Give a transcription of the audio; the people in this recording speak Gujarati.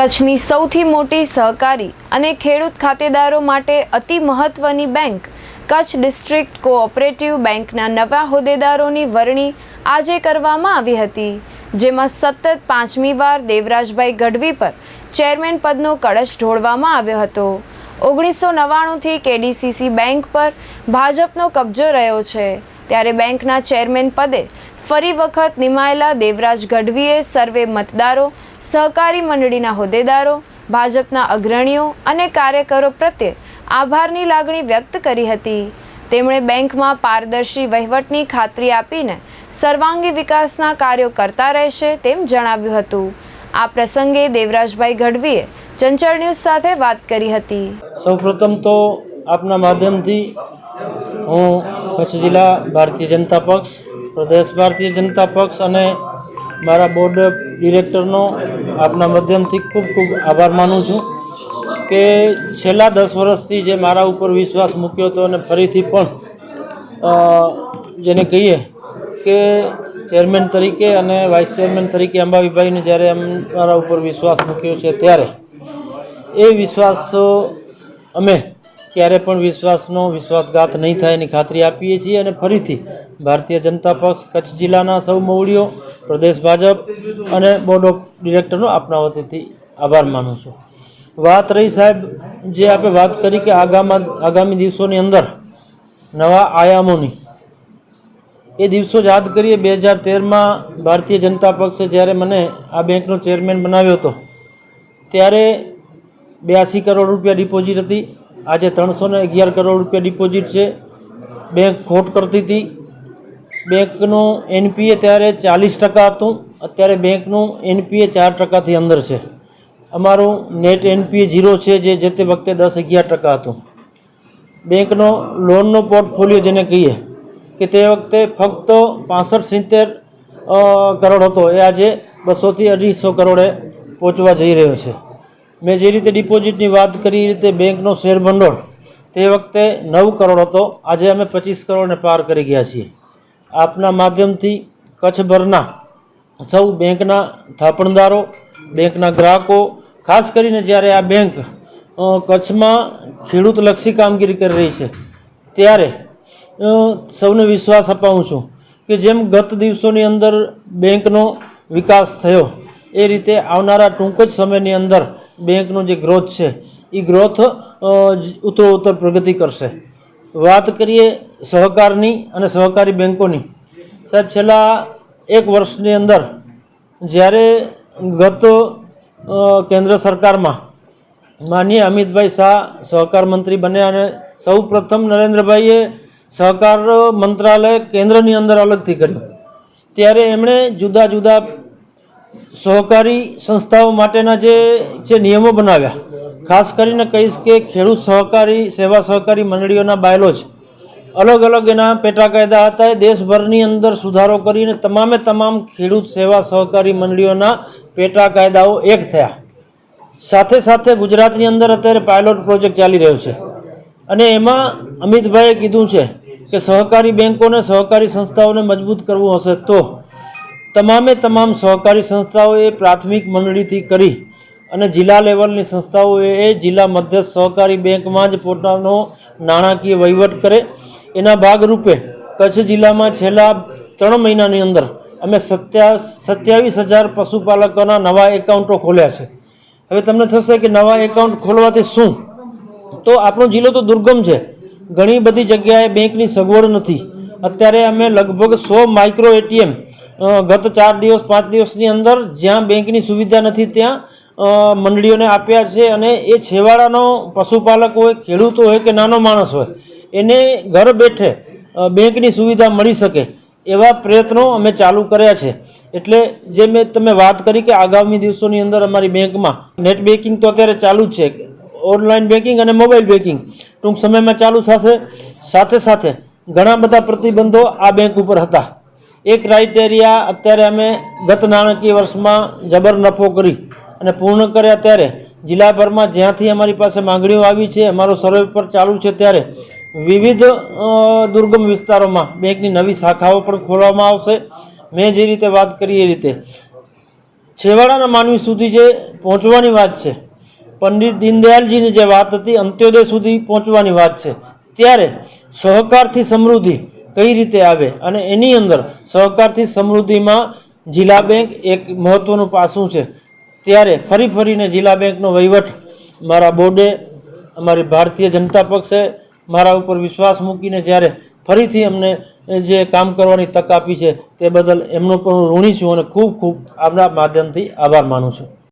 કચ્છની સૌથી મોટી સહકારી અને ખેડૂત ખાતેદારો માટે અતિ મહત્વની બેંક કચ્છ ડિસ્ટ્રિક્ટ કોઓપરેટિવ બેંકના નવા હોદ્દેદારોની વરણી આજે કરવામાં આવી હતી, જેમાં સતત પાંચમી વાર દેવરાજભાઈ ગઢવી પર ચેરમેન પદનો કળશ ઢોળવામાં આવ્યો હતો. ઓગણીસો નવ્વાણુંથી કેડીસીસી બેંક પર ભાજપનો કબજો રહ્યો છે, ત્યારે બેંકના ચેરમેન પદે ફરી વખત નિમાયેલા દેવરાજ ગઢવીએ સર્વે મતદારો સહકારી મંડળીના હોદ્દેદારો, ભાજપના અગ્રણીઓ અને કાર્યકરો પ્રત્યે આભારની લાગણી વ્યક્ત કરી હતી. તેમણે બેંકમાં પારદર્શી વહીવટની ખાતરી આપીને સર્વાંગી વિકાસના કાર્યો કરતા રહેશે તેમ જણાવ્યું હતું. આ પ્રસંગે દેવરાજભાઈ ગઢવીએ ચંચળ ન્યૂઝ સાથે વાત કરી હતી. સૌપ્રથમ તો આપના માધ્યમથી હું કચ્છ જિલ્લા ભારતીય જનતા પક્ષ, પ્રદેશ ભારતીય જનતા પક્ષ અને મારા બોર્ડ ડિરેક્ટરનો આપના માધ્યમથી ખૂબ ખૂબ આભાર માનું છું કે છેલ્લા દસ વર્ષથી જે મારા ઉપર વિશ્વાસ મૂક્યો હતો અને ફરીથી પણ જેને કહીએ કે ચેરમેન તરીકે અને વાઇસ ચેરમેન તરીકે અંબાવીભાઈને જ્યારે એમ મારા ઉપર વિશ્વાસ મૂક્યો છે ત્યારે, એ વિશ્વાસ અમે ક્યારે પણ વિશ્વાસનો વિશ્વાસઘાત નહીં થાય એની ખાતરી આપીએ છીએ અને ફરીથી ભારતીય જનતા પક્ષ, કચ્છ જિલ્લાના સૌ મવડીઓ, પ્રદેશ ભાજપ અને બોર્ડ ઓફ ડિરેક્ટરનો આપના વતીથી આભાર માનું છું. વાત રહી સાહેબ, જે આપણે વાત કરી કે આગામાં, આગામી દિવસોની અંદર નવા આયામોની. એ દિવસો જ યાદ કરીએ, બે હજાર તેરમાં ભારતીય જનતા પક્ષે જ્યારે મને આ બેંકનો ચેરમેન બનાવ્યો હતો, ત્યારે બ્યાસી કરોડ રૂપિયા ડિપોઝિટ હતી. આજે ત્રણસો ને અગિયાર કરોડ રૂપિયા ડિપોઝિટ છે. બેંક ખોટ કરતી હતી. બેંકનું એનપીએ ત્યારે ચાલીસ ટકા હતું. અત્યારે બેંકનું એનપીએ ચાર ટકાથી અંદર છે. અમારું નેટ એનપીએ ઝીરો છે જે જે તે વખતે દસ અગિયાર ટકા હતું. બેંકનો લોનનો પોર્ટફોલિયો જેને કહીએ કે તે વખતે ફક્ત પાસઠ સિત્તેર કરોડ હતો. એ આજે બસોથી અઢીસો કરોડે પહોંચવા જઈ રહ્યો છે. મેં જે રીતે ડિપોઝિટની વાત કરી, એ રીતે બેંકનો શેર ભંડોળ તે વખતે નવ કરોડ હતો. આજે અમે પચીસ કરોડને પાર કરી ગયા છીએ. આપના માધ્યમથી કચ્છભરના સૌ બેંકના થાપણદારો, બેંકના ગ્રાહકો, ખાસ કરીને જ્યારે આ બેંક કચ્છમાં ખેડૂતલક્ષી કામગીરી કરી રહી છે, ત્યારે સૌને વિશ્વાસ અપાવું છું કે જેમ ગત દિવસોની અંદર બેંકનો વિકાસ થયો એ રીતે આવનારા ટૂંક જ સમયની અંદર બેંકનો જે ગ્રોથ છે એ ગ્રોથ ઉત્તરોત્તર પ્રગતિ કરશે. વાત કરીએ સહકારની અને સહકારી બેંકોની. સાહેબ, છેલ્લા એક વર્ષની અંદર જ્યારે ગત કેન્દ્ર સરકારમાં માનીય અમિતભાઈ શાહ સહકાર મંત્રી બન્યા અને સૌ પ્રથમ નરેન્દ્રભાઈએ સહકાર મંત્રાલય કેન્દ્રની અંદર અલગથી કર્યું. ત્યારે એમણે જુદા જુદા સહકારી સંસ્થાઓ માટેના જે જે નિયમો બનાવ્યા. ખાસ કરીને કહીશ કે ખેડૂત સહકારી, સેવા સહકારી મંડળીઓના બાયલોજ અલગ અલગ એના પેટા કાયદા હતા. એ દેશભરની અંદર સુધારો કરીને તમામે તમામ ખેડૂત, સેવા સહકારી મંડળીઓના પેટા કાયદાઓ એક થયા. સાથે સાથે ગુજરાતની અંદર અત્યારે પાયલોટ પ્રોજેક્ટ ચાલી રહ્યો છે. અને એમાં અમિતભાઈએ કીધું છે કે સહકારી બેંકોને સહકારી સંસ્થાઓને મજબૂત કરવું હશે તો તમામે તમામ સહકારી સંસ્થાઓએ પ્રાથમિક મંડળીથી કરી અને જિલ્લા લેવલની સંસ્થાઓએ જિલ્લા મધ્ય સહકારી બેંકમાં જ પોતાનો નાણાકીય વહીવટ કરે. એના ભાગરૂપે કચ્છ જિલ્લામાં છેલ્લા ત્રણ મહિનાની અંદર અમે સત્યા સત્યાવીસ હજાર પશુપાલકોના નવા એકાઉન્ટો ખોલ્યા છે. હવે તમને થશે કે નવા એકાઉન્ટ ખોલવાથી શું? તો આપણો જિલ્લો તો દુર્ગમ છે. ઘણી બધી જગ્યાએ બેંકની સગવડ નથી. અત્યારે અમે લગભગ સો માઇક્રો એટીએમ ગત ચાર દિવસ, પાંચ દિવસની અંદર જ્યાં બેંકની સુવિધા નથી ત્યાં મંડળીઓને આપ્યા છે અને એ છેવાડાનો પશુપાલક હોય, ખેડૂત હોય કે નાનો માણસ હોય, એને ઘર બેઠે બેંકની સુવિધા મળી શકે એવા પ્રયત્નો અમે ચાલુ કર્યા છે. એટલે જે મેં તમે વાત કરી કે આગામી દિવસોની અંદર અમારી બેંકમાં નેટ બેન્કિંગ તો અત્યારે ચાલુ જ છે, ઓનલાઈન બેન્કિંગ અને મોબાઈલ બેન્કિંગ ટૂંક સમયમાં ચાલુ થશે. સાથે સાથે ઘણા બધા પ્રતિબંધો આ બેંક ઉપર હતા. એ ક્રાઇટેરિયા અત્યારે અમે ગત નાણાકીય વર્ષમાં જબર નફો કરી અને પૂર્ણ કર્યા ત્યારે જિલ્લાભરમાં જ્યાંથી અમારી પાસે માંગણીઓ આવી છે, અમારો સર્વે પર ચાલુ છે ત્યારે વિવિધ દુર્ગમ વિસ્તારોમાં બેંકની નવી શાખાઓ પણ ખોલવામાં આવશે. મેં જે રીતે વાત કરી એ રીતે. છેવાડાના માનવી સુધી જે પહોંચવાની વાત છે, પંડિત દીનદયાલજીની જે વાત હતી, અંત્યોદય સુધી પહોંચવાની વાત છે. ત્યારે સહકારથી સમૃદ્ધિ કઈ રીતે આવે? અને એની અંદર સહકારથી સમૃદ્ધિમાં જિલ્લા બેંક એક મહત્ત્વનું પાસું છે. ત્યારે ફરી ફરીને જિલ્લા બેંકનો વહીવટ મારા બોર્ડે, અમારી ભારતીય જનતા પક્ષે મારા ઉપર વિશ્વાસ મૂકીને જ્યારે ફરીથી અમને જે કામ કરવાની તક આપી છે તે બદલ એમનો પણ હું ઋણી છું અને ખૂબ ખૂબ આપના માધ્યમથી આભાર માનું છું.